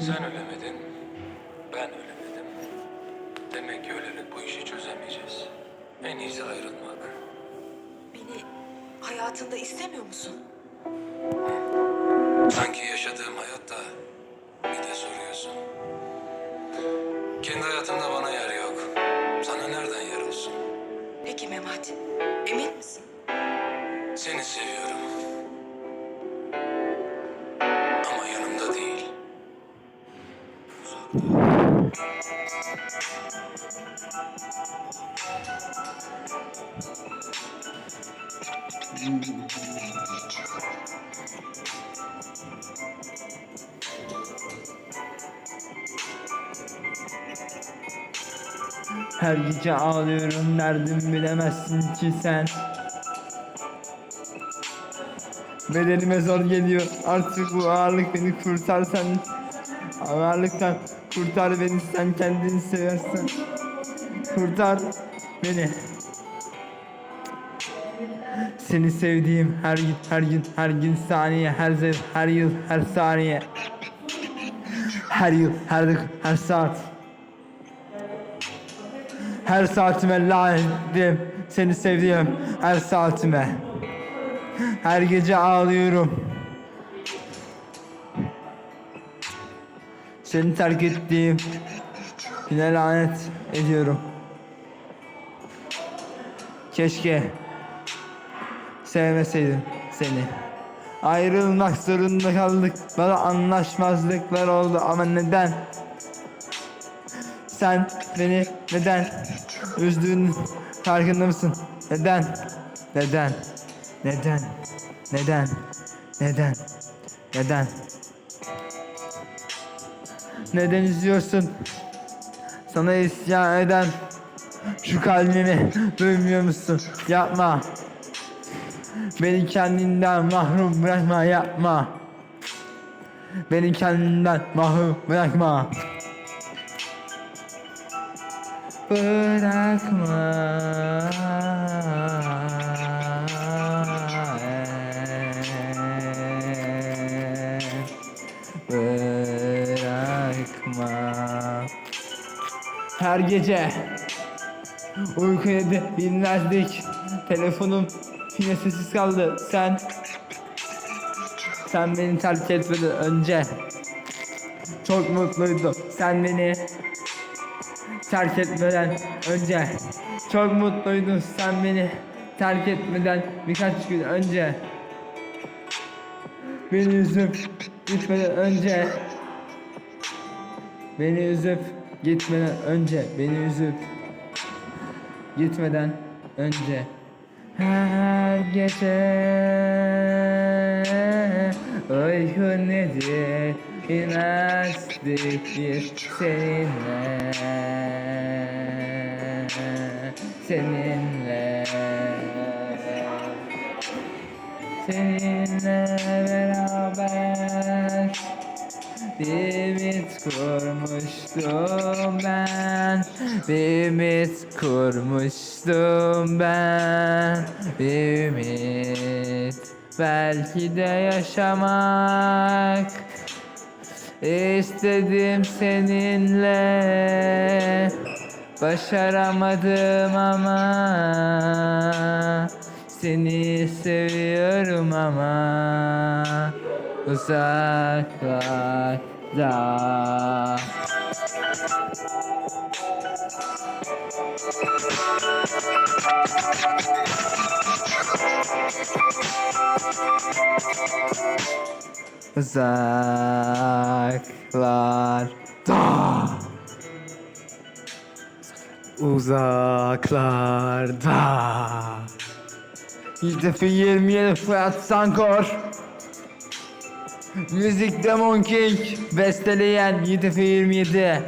Sen ölemedin, ben ölemedim. Demek ki ölerek bu işi çözemeyeceğiz. En iyisi ayrılmak. Beni hayatında istemiyor musun? Sanki yaşadığım hayatta bir de soruyorsun. Kendi hayatımda bana yer yok. Sana nereden yer olsun? Peki Mehmet, emin misin? Seni seviyorum. Her gece ağlıyorum derdim bilemezsin ki sen. Bedenime zor geliyor artık bu ağırlık beni kurtar sen Ağırlıktan kurtar beni sen kendini seversen. Kurtar beni. Seni sevdiğim her gün her gün her gün saniye her zevk her yıl her saniye. Her yıl her dakika her saat. Her saatime lanetim Seni sevdiğim her saatime. Her gece ağlıyorum Seni terk ettiğim Yine lanet ediyorum Keşke Sevmeseydim seni Ayrılmak zorunda kaldık Bana anlaşmazlıklar oldu ama neden sen beni neden üzdüğün farkında mısın? Neden? Neden? Neden? Neden? Neden? Neden? Neden üzüyorsun? Sana isyan eden şu kalbimi duymuyor musun? Yapma. Beni kendinden mahrum bırakma yapma. Beni kendinden mahrum. Bırakma Bırakma Her gece Uyku yedi bilmezdik Telefonum yine sessiz kaldı. Sen Sen beni terk etmeden önce. Çok mutluydum. Sen beni terk etmeden önce. Çok mutluydun. Sen beni terk etmeden birkaç gün önce. Beni üzüp gitmeden önce. Beni üzüp gitmeden önce Beni üzüp gitmeden önce Her gece uyku nedir Bilmezdik biz seninle Seninle. Seninle beraber bir mit kurmuştum ben Bir mit kurmuştum ben. Bir mit Belki de yaşamak İstedim seninle. Başaramadım ama Seni seviyorum ama Uzaklarda Uzaklarda. Uzaklarda. Yüzdefi 27 Fırat Sankor. Müzik Demon King Besteleyen Yüzdefi 27